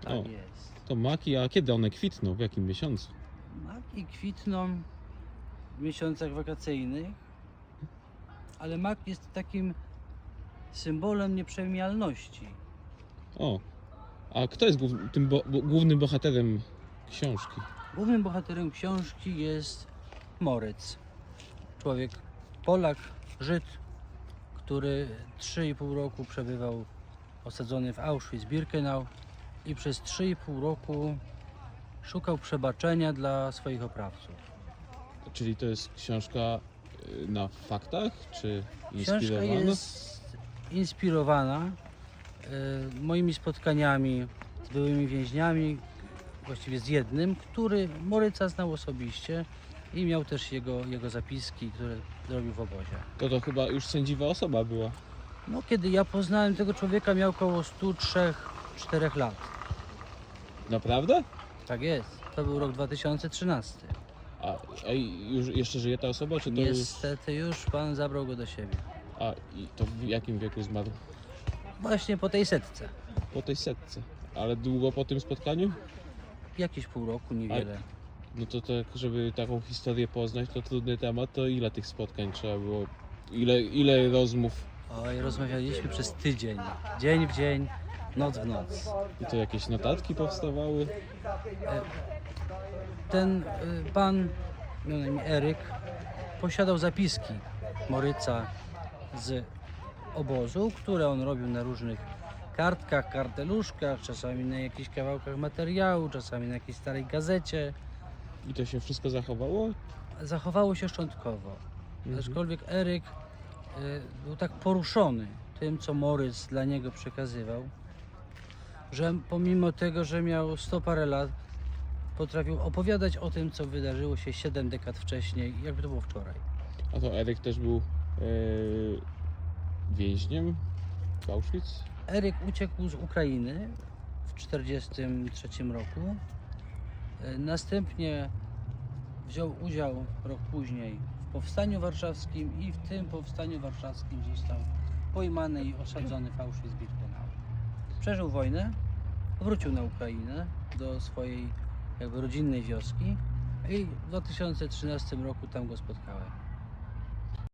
Tak O. jest. To maki, a kiedy one kwitną? W jakim miesiącu? Maki kwitną w miesiącach wakacyjnych, ale mak jest takim symbolem nieprzemijalności. O, a kto jest głów, tym bo, bo, głównym bohaterem książki? Głównym bohaterem książki jest Moryc. Człowiek, Polak, Żyd, który 3,5 roku przebywał osadzony w Auschwitz-Birkenau i przez 3,5 roku szukał przebaczenia dla swoich oprawców. Czyli to jest książka y, na faktach, czy Książka inspirowana? jest inspirowana e, moimi spotkaniami z byłymi więźniami, właściwie z jednym, który Moryca znał osobiście i miał też jego, jego zapiski, które zrobił w obozie. To to chyba już sędziwa osoba była. No, kiedy ja poznałem tego człowieka, miał około 103-4 lat. Naprawdę? Tak jest. To był rok 2013. A, a i już jeszcze żyje ta osoba, czy to. Niestety już pan zabrał go do siebie. A i to w jakim wieku zmarł? Właśnie po tej setce. Po tej setce. Ale długo po tym spotkaniu? Jakieś pół roku, niewiele. No to tak, żeby taką historię poznać, to trudny temat, to ile tych spotkań trzeba było? Ile, ile rozmów? Oj, rozmawialiśmy przez tydzień. Dzień w dzień, noc w noc. I to jakieś notatki powstawały? Ten y, pan, miał na imię Eryk, posiadał zapiski Moryca z obozu, które on robił na różnych kartkach, karteluszkach, czasami na jakichś kawałkach materiału, czasami na jakiejś starej gazecie. I to się wszystko zachowało? Zachowało się szczątkowo. Mhm. Aczkolwiek Eryk y, był tak poruszony tym, co Morys dla niego przekazywał, że pomimo tego, że miał 100 parę lat, potrafił opowiadać o tym, co wydarzyło się 7 dekad wcześniej, jakby to było wczoraj. A to Eryk też był e, więźniem w Auschwitz? Eryk uciekł z Ukrainy w 1943 roku. Y, Następnie wziął udział rok później w Powstaniu Warszawskim i w tym Powstaniu Warszawskim tam pojmany i osadzony w Auschwitz-Birkenau. Przeżył wojnę, wrócił na Ukrainę do swojej jakby rodzinnej wioski i w 2013 roku tam go spotkałem.